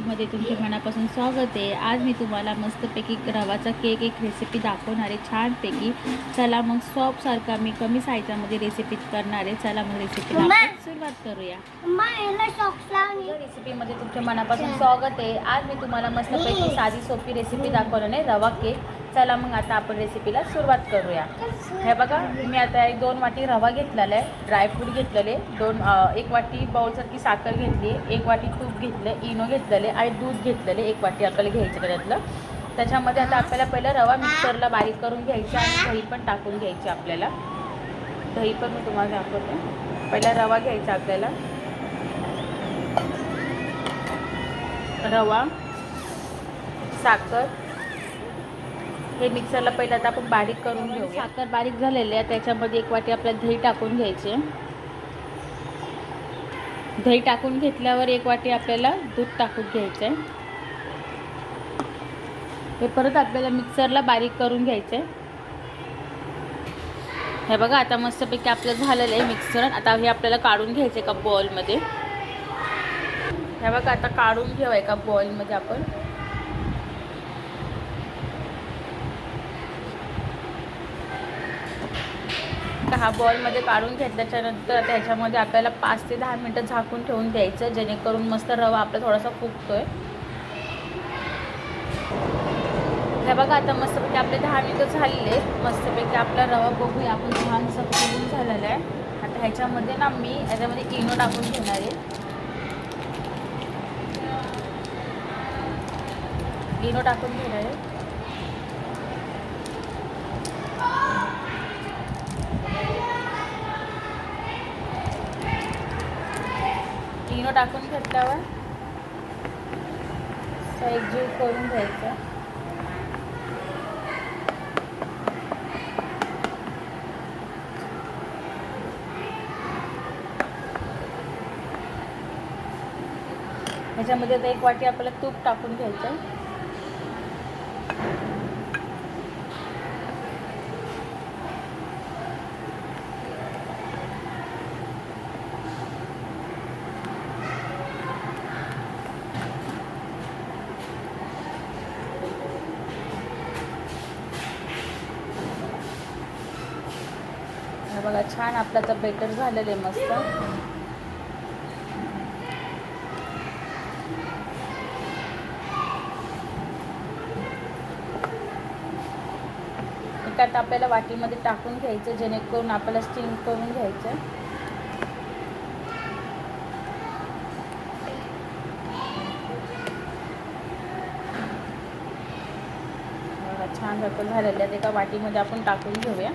स्वागत आहे. आज मी तुम्हाला मस्तपैकी रवाचा केक एक रेसिपी दाखवणार आहे. छानपैकी. चला मग सॉपसारखा मी कमी साहित्यामध्ये रेसिपी करणार आहे. चला मग. आपण सुरुवात करूया. रेसिपीमध्ये तुमच्या मनापासून स्वागत आहे. आज मी तुम्हाला मस्तपैकी साधी सोपी रेसिपी दाखवणार आहे. रवा केक. चला मग आता आपण रेसिपीला सुरुवात करूया. हे बघा मी आता एक दोन वाटी रवा घेतलेला आहे ड्रायफ्रूट घेतलेले दोन एक वाटी बाउलसारखी साखर घेतली एक वाटी तूप घेतलं इनो घेतलेले आणि दूध घेतलेले एक वाटी आपल्याला घ्यायचं त्यातलं. त्याच्यामध्ये आता आपल्याला पहिलं रवा मिक्सरला बारीक करून घ्यायचा आणि दही पण टाकून घ्यायची आपल्याला. दही पण मी तुम्हाला दाखवते. पहिला रवा घ्यायचा आपल्याला. रवा साखर हे मिक्सरला पहिलं आता आपण बारीक करून घेऊ साखर बारीक झालेली आहे त्याच्यामध्ये एक वाटी आपल्याला दही टाकून घ्यायचे. दही टाकून घेतल्यावर एक वाटी आपल्याला दूध टाकून घ्यायचं आहे हे परत आपल्याला मिक्सरला बारीक करून घ्यायचं आहे हे बघा आता मस्तपैकी आपलं झालेलं आहे मिक्सर. आता हे आपल्याला काढून घ्यायचं एका बॉलमध्ये हे बघा आता काढून घेऊ एका बॉलमध्ये आपण. तर हा बॉलमध्ये काढून घेतल्याच्यानंतर त्याच्यामध्ये आपल्याला पाच ते दहा मिनटं झाकून ठेवून द्यायचं जेणेकरून मस्त रवा आपला थोडासा फुगतोय. हे बघा आता मस्तपैकी आपले दहा मिनटं झालेले आहेत. मस्तपैकी आपला रवा बघूया आपण छानसा फुगून झालेला आहे. आता ह्याच्यामध्ये ना मी याच्यामध्ये इनो टाकून घेणार आहे. इनो टाकून घेणार आहे. इनो टाकून घेतल्यावर एकजीव करून घ्यायचं. ह्याच्यामध्ये एक वाटी आपल्याला तूप टाकून घ्यायचं बघा छान आपलं आता बेटर झालेलं आहे मस्त. एकात आपल्याला वाटीमध्ये टाकून घ्यायचं जेणेकरून आपल्याला स्टीम करून घ्यायचं. छान रकम आहे. आहेत एका वाटीमध्ये आपण टाकून घेऊया.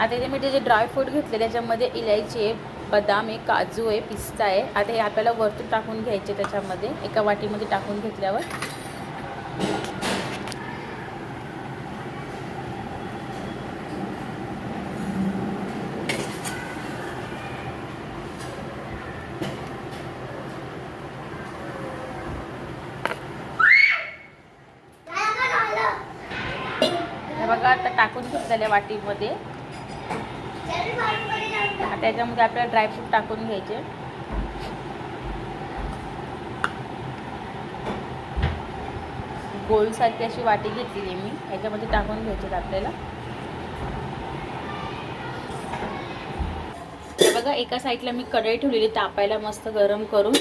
आता इथे मी ते जे ड्रायफ्रूट घेतले त्याच्यामध्ये इलायची आहे बदाम आहे काजू आहे पिस्ता आहे. आता हे आपल्याला वरतून टाकून घ्यायचे त्याच्यामध्ये एका वाटीमध्ये टाकून घेतल्यावर. हे बघा आता टाकून घेतलेल्या वाटीमध्ये. आता त्याच्यामध्ये आपल्याला ड्रायफ्रूट टाकून घ्यायचे. गोलसारखी अशी वाटी घेतलेली मी. याच्यामध्ये टाकून घ्यायचे आपल्याला. बघा एका साईडला मी कढई ठेवलेली तापायला मस्त गरम करून.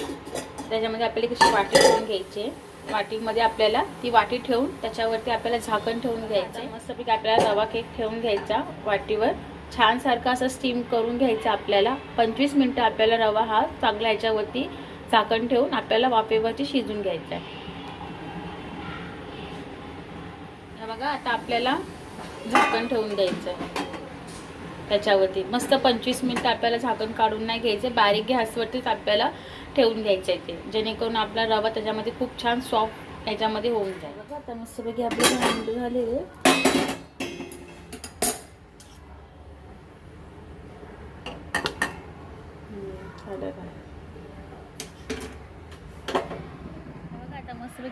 त्याच्यामध्ये आपल्याला कशी वाटी ठेवून घ्यायची. वाटीमध्ये आपल्याला ती वाटी ठेवून त्याच्यावरती आपल्याला झाकण ठेवून घ्यायचं मस्तपैकी आपल्याला रवा केक ठेवून घ्यायचा वाटीवर. छानसारखा असं स्टीम करून घ्यायचा आपल्याला. पंचवीस मिनटं आपल्याला रवा हा चांगला ह्याच्यावरती झाकण ठेवून आपल्याला वाफेवरती शिजून घ्यायचा आहे. बघा आता आपल्याला झाकण ठेवून द्यायचं आहे. त्याच्यावरती मस्त पंचवीस मिनटं आपल्याला झाकण काढून नाही घ्यायचं बारीक गॅसवरतीच आपल्याला ठेवून घ्यायचं आहे ते. जेणेकरून आपला रवा त्याच्यामध्ये खूप छान सॉफ्ट याच्यामध्ये होऊन जाईल. बघा आता मस्तपैकी आपले झालेले.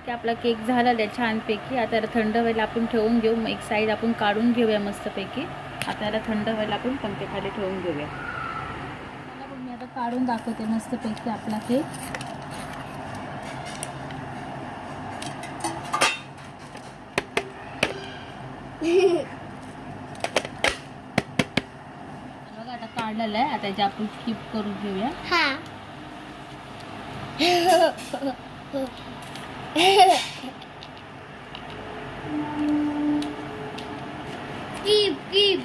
की आपला केक झालेला आहे छानपैकी. आता याला थंड व्हायला आपण ठेवून घेऊ. एक साईड आपण काढून घेऊया मस्तपैकी. आता याला थंड व्हायला आपण पंख्याखाली ठेवून घेऊया. मी आता काढून दाखवते मस्तपैकी आपला केक. बघा आता काढलेलं आहे. आता जे आपण स्किप करून घेऊया. कीप कीप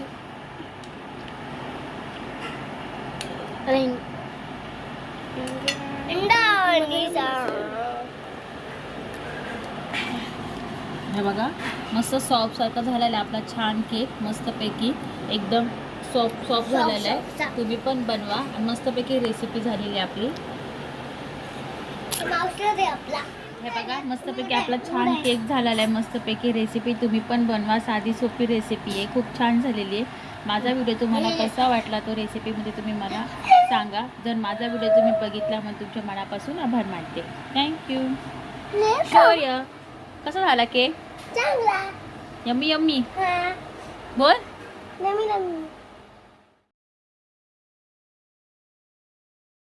हे बघा मस्त सॉफ्ट सारखा झालेला आहे आपला छान केक मस्तपैकी एकदम सॉफ्ट सॉफ्ट झालेला आहे. तुम्ही पण बनवा. आणि मस्तपैकी रेसिपी झालेली आहे आपली. आपला. हे बघा मस्तपैकी आपला छान केक झालेला आहे. मस्तपैकी रेसिपी तुम्ही पण बनवा. साधी सोपी रेसिपी आहे. खूप छान झालेली आहे. माझा व्हिडिओ तुम्हाला कसा वाटला तो रेसिपीमध्ये तुम्ही मला सांगा. जर माझा व्हिडिओ तुम्ही बघितला मग तुमच्या मनापासून आभार मानते. थँक्यू शौर्य कसा झाला केक चांगला. यम्मी यम्मी बोल.